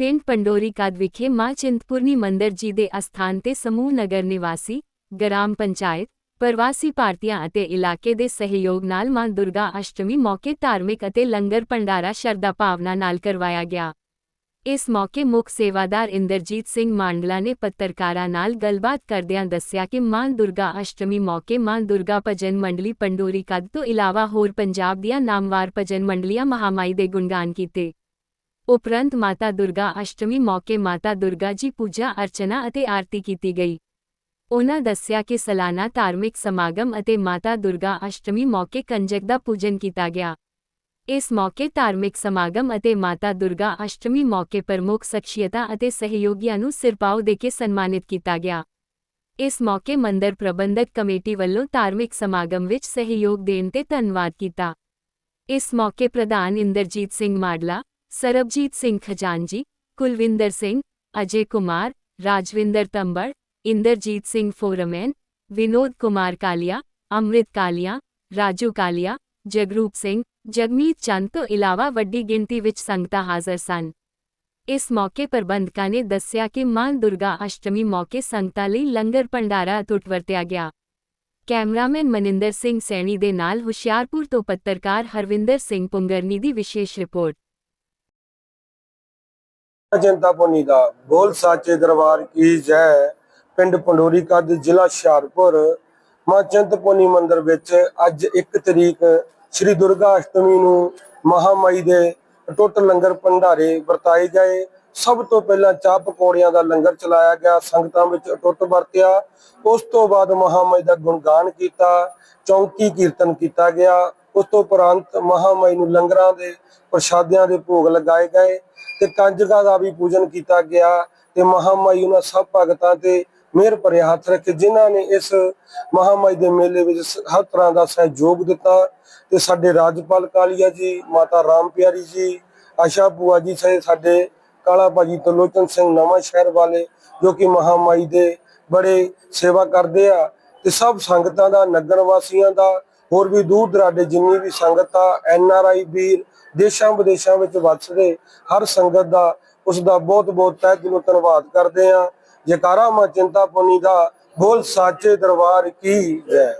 ਪਿੰਡ ਪੰਡੋਰੀ ਕਦ ਵਿਖੇ ਮਾਂ ਚਿੰਤਪੁਰਨੀ ਮੰਦਰ ਜੀ ਦੇ ਅਸਥਾਨ ਤੇ ਸਮੂਹ ਨਗਰ ਨਿਵਾਸੀ, ਗ੍ਰਾਮ ਪੰਚਾਇਤ, ਪ੍ਰਵਾਸੀ ਭਾਰਤੀਆਂ ਅਤੇ ਇਲਾਕੇ ਦੇ ਸਹਿਯੋਗ ਨਾਲ ਮਾਂ ਦੁਰਗਾ ਅਸ਼ਟਮੀ ਮੌਕੇ ਧਾਰਮਿਕ ਅਤੇ ਲੰਗਰ ਭੰਡਾਰਾ ਸ਼ਰਧਾ ਭਾਵਨਾ ਨਾਲ ਕਰਵਾਇਆ ਗਿਆ। ਇਸ ਮੌਕੇ ਮੁੱਖ ਸੇਵਾਦਾਰ ਇੰਦਰਜੀਤ ਸਿੰਘ ਮਾਂਡਲਾ ਨੇ ਪੱਤਰਕਾਰਾਂ ਨਾਲ ਗੱਲਬਾਤ ਕਰਦਿਆਂ ਦੱਸਿਆ ਕਿ ਮਾਂ ਦੁਰਗਾ ਅਸ਼ਟਮੀ ਮੌਕੇ ਮਾਂ ਦੁਰਗਾ ਭਜਨ ਮੰਡਲੀ ਪੰਡੋਰੀ ਕਦ ਤੋਂ ਇਲਾਵਾ ਹੋਰ ਪੰਜਾਬ ਦੀਆਂ ਨਾਮਵਾਰ ਭਜਨ ਮੰਡਲੀਆਂ ਮਹਾਮਾਈ ਦੇ ਗੁਣਗਾਨ ਕੀਤੇ। ਉਪਰੰਤ ਮਾਤਾ ਦੁਰਗਾ ਅਸ਼ਟਮੀ ਮੌਕੇ ਮਾਤਾ ਦੁਰਗਾ ਜੀ ਪੂਜਾ, ਅਰਚਨਾ ਅਤੇ ਆਰਤੀ ਕੀਤੀ ਗਈ। ਉਹਨਾਂ ਦੱਸਿਆ ਕਿ ਸਾਲਾਨਾ ਧਾਰਮਿਕ ਸਮਾਗਮ ਅਤੇ ਮਾਤਾ ਦੁਰਗਾ ਅਸ਼ਟਮੀ ਮੌਕੇ ਕੰਜਕ ਦਾ ਪੂਜਨ ਕੀਤਾ ਗਿਆ। ਇਸ ਮੌਕੇ ਧਾਰਮਿਕ ਸਮਾਗਮ ਅਤੇ ਮਾਤਾ ਦੁਰਗਾ ਅਸ਼ਟਮੀ ਮੌਕੇ ਪ੍ਰਮੁੱਖ ਸ਼ਖਸੀਅਤਾਂ ਅਤੇ ਸਹਿਯੋਗੀਆਂ ਨੂੰ ਸਿਰਪਾਓ ਦੇ ਕੇ ਸਨਮਾਨਿਤ ਕੀਤਾ ਗਿਆ। ਇਸ ਮੌਕੇ ਮੰਦਰ ਪ੍ਰਬੰਧਕ ਕਮੇਟੀ ਵੱਲੋਂ ਧਾਰਮਿਕ ਸਮਾਗਮ ਵਿੱਚ ਸਹਿਯੋਗ ਦੇਣ ਤੇ ਧੰਨਵਾਦ ਕੀਤਾ। ਇਸ ਮੌਕੇ ਪ੍ਰਧਾਨ ਇੰਦਰਜੀਤ ਸਿੰਘ ਮਾਡਲਾ ਸਰਬਜੀਤ ਸਿੰਘ ਖਜ਼ਾਨਜੀ, ਕੁਲਵਿੰਦਰ ਸਿੰਘ, ਅਜੇ ਕੁਮਾਰ, ਰਾਜਵਿੰਦਰ ਤੰਬੜ, ਇੰਦਰਜੀਤ ਸਿੰਘ ਫੋਰਮੈਨ, ਵਿਨੋਦ ਕੁਮਾਰ ਕਾਲੀਆ, ਅੰਮ੍ਰਿਤ ਕਾਲੀਆ, ਰਾਜੂ ਕਾਲੀਆ, ਜਗਰੂਪ ਸਿੰਘ, ਜਗਮੀਤ ਚੰਦ ਤੋਂ ਇਲਾਵਾ ਵੱਡੀ ਗਿਣਤੀ ਵਿੱਚ ਸੰਗਤਾਂ ਹਾਜ਼ਰ ਸਨ। ਇਸ ਮੌਕੇ ਪ੍ਰਬੰਧਕਾਂ ਨੇ ਦੱਸਿਆ ਕਿ ਮਾਂ ਦੁਰਗਾ ਅਸ਼ਟਮੀ ਮੌਕੇ ਸੰਗਤਾਂ ਲਈ ਲੰਗਰ ਭੰਡਾਰਾ ਅਟੁੱਟ ਵਰਤਿਆ ਗਿਆ। ਕੈਮਰਾਮੈਨ ਮਨਿੰਦਰ ਸਿੰਘ ਸੈਣੀ ਦੇ ਨਾਲ ਹੁਸ਼ਿਆਰਪੁਰ ਤੋਂ ਪੱਤਰਕਾਰ ਹਰਵਿੰਦਰ ਸਿੰਘ ਪੁੰਗਰਨੀ ਦੀ ਵਿਸ਼ੇਸ਼ ਰਿਪੋਰਟ। ਚਿੰਤਾਪੁਰਨੀ ਦਾ। ਬੋਲ ਸਾਚੇ ਦਰਬਾਰ ਕੀ ਜੈ? ਪਿੰਡ ਪੰਡੋਰੀ ਕੱਦ, ਜ਼ਿਲ੍ਹਾ ਹੁਸ਼ਿਆਰਪੁਰ। ਮਾਂ ਚਿੰਤਪੁਰਨੀ ਮੰਦਿਰ ਵਿੱਚ ਅੱਜ 1 ਤਰੀਕ ਸ੍ਰੀ ਦੁਰਗਾ ਅਸ਼ਟਮੀ ਨੂੰ ਮਹਾਮਾਈ ਦੇ ਟੁੱਟ ਲੰਗਰ ਭੰਡਾਰੇ ਵਰਤਾਏ ਗਏ। ਸਭ ਤੋਂ ਪਹਿਲਾਂ ਚਾਹ ਪਕੌੜਿਆਂ ਦਾ ਲੰਗਰ ਚਲਾਇਆ ਗਿਆ। ਸੰਗਤਾਂ ਵਿੱਚ ਅਟੁੱਟ ਵਰਤਿਆ। ਉਸ ਤੋਂ ਬਾਅਦ ਮਹਾਮਾਈ ਦਾ ਗੁਣਗਾਨ ਕੀਤਾ। ਚੌਂਕੀ ਕੀਰਤਨ ਕੀਤਾ ਗਿਆ। ਉਸ ਤੋਂ ਉਪਰੰਤ ਮਹਾਮਾਈ ਨੂੰ ਲੰਗਰਾਂ ਦੇ ਪ੍ਰਸ਼ਾਦਿਆਂ ਦੇ ਭੋਗ ਲਗਾਏ ਗਏ ਤੇ ਕੰਜਕਾਂ ਦਾ ਵੀ ਪੂਜਨ ਕੀਤਾ ਗਿਆ ਤੇ ਮਹਾਮਾਈ ਉਹਨਾਂ ਸਭ ਭਗਤਾਂ ਤੇ ਮਿਹਰ ਭਰੇ ਹੱਥ ਰੱਖੇ ਜਿਨ੍ਹਾਂ ਨੇ ਇਸ ਮਹਾਮਾਈ ਦੇ ਮੇਲੇ ਵਿੱਚ ਹਰ ਤਰ੍ਹਾਂ ਦਾ ਸਹਿਯੋਗ ਦਿੱਤਾ ਤੇ ਸਾਡੇ ਰਾਜਪਾਲ ਕਾਲੀਆ ਜੀ, ਮਾਤਾ ਰਾਮ ਪਿਆਰੀ ਜੀ, ਆਸ਼ਾ ਬੂਆ ਜੀ ਸਹਿ ਸਾਡੇ ਕਾਲਾ ਭਾਜੀ ਤਲੋਚਨ ਸਿੰਘ ਨਵਾਂ ਸ਼ਹਿਰ ਵਾਲੇ ਜੋ ਕਿ ਮਹਾਮਾਈ ਦੇ ਬੜੇ ਸੇਵਾ ਕਰਦੇ ਆ ਤੇ ਸਭ ਸੰਗਤਾਂ ਦਾ, ਨਗਰ ਵਾਸੀਆਂ ਦਾ ਹੋਰ ਵੀ ਦੂਰ ਦਰਾਡੇ ਜਿੰਨੀ ਵੀ ਸੰਗਤ ਆ, ਐਨ ਆਰ ਆਈ ਵੀਰ ਦੇਸ਼ਾਂ ਵਿਦੇਸ਼ਾਂ ਵਿੱਚ ਵੱਸਦੇ, ਹਰ ਸੰਗਤ ਦਾ, ਉਸ ਦਾ ਬਹੁਤ ਬਹੁਤ ਤਹਿ ਦਿਲੋਂ ਧੰਨਵਾਦ ਕਰਦੇ ਆ ਜੈਕਾਰਾ ਮਾ ਚਿੰਤਾਪੁਰਨੀ ਦਾ ਬੋਲ ਸਾਚੇ ਦਰਬਾਰ ਕੀ ਜੈ।